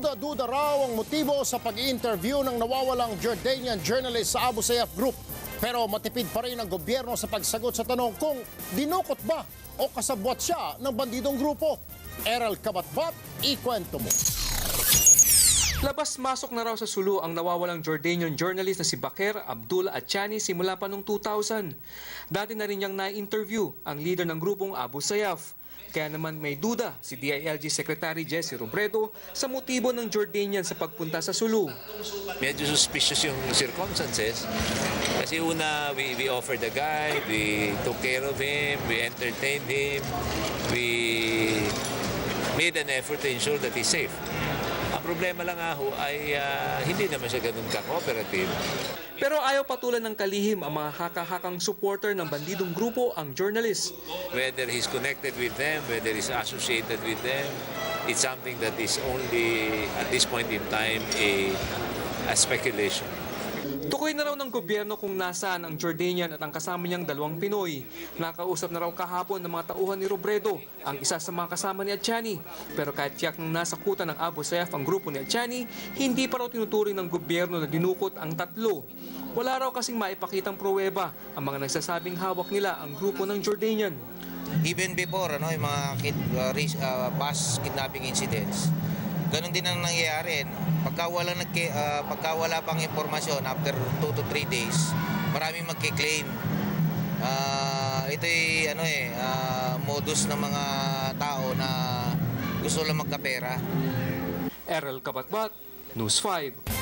Duda-duda raw ang motibo sa pag-interview ng nawawalang Jordanian journalist sa Abu Sayyaf Group. Pero matipid pa rin ang gobyerno sa pagsagot sa tanong kung dinukot ba o kasabwat siya ng bandidong grupo. Errol Kabatbat, ikwento mo. Labas-masok na raw sa Sulu ang nawawalang Jordanian journalist na si Bakir Abdullah Achani simula pa noong 2000. Dati na rin niyang na-interview ang leader ng grupong Abu Sayyaf. Kaya naman may duda si DILG Secretary Jesse Robredo sa motibo ng Jordanian sa pagpunta sa Sulu. medyo suspicious yung circumstances. Kasi una, we, we offered the guy, we took care of him, we entertained him, we made an effort to ensure that he's safe. Ang problema lang ho ay ah, hindi naman siya ganun ka-cooperative. Pero ayaw patulan ng kalihim ang mga haka-hakang supporter ng bandidong grupo ang journalist. Whether he's connected with them, whether he's associated with them, it's something that is only at this point in time a, a speculation. Tukoy na raw ng gobyerno kung nasaan ang Jordanian at ang kasama niyang dalawang Pinoy. Nakausap na raw kahapon ng mga tauhan ni Robredo, ang isa sa mga kasama ni Achani. Pero kahit tiyak nang nasa kuta ng Abu Sayyaf ang grupo ni Achani, hindi pa raw tinuturing ng gobyerno na dinukot ang tatlo. Wala raw kasing maipakitang pruweba ang mga nagsasabing hawak nila ang grupo ng Jordanian. even before ano yung mga kid, uh, uh, past kidnapping incidents ganun din ang nangyayari no? pagka wala nagki, uh, pagka wala pang impormasyon after 2 to 3 days maraming magki-claim uh, ito ay ano eh uh, modus ng mga tao na gusto lang magkapera Errol Kabatbat, News 5.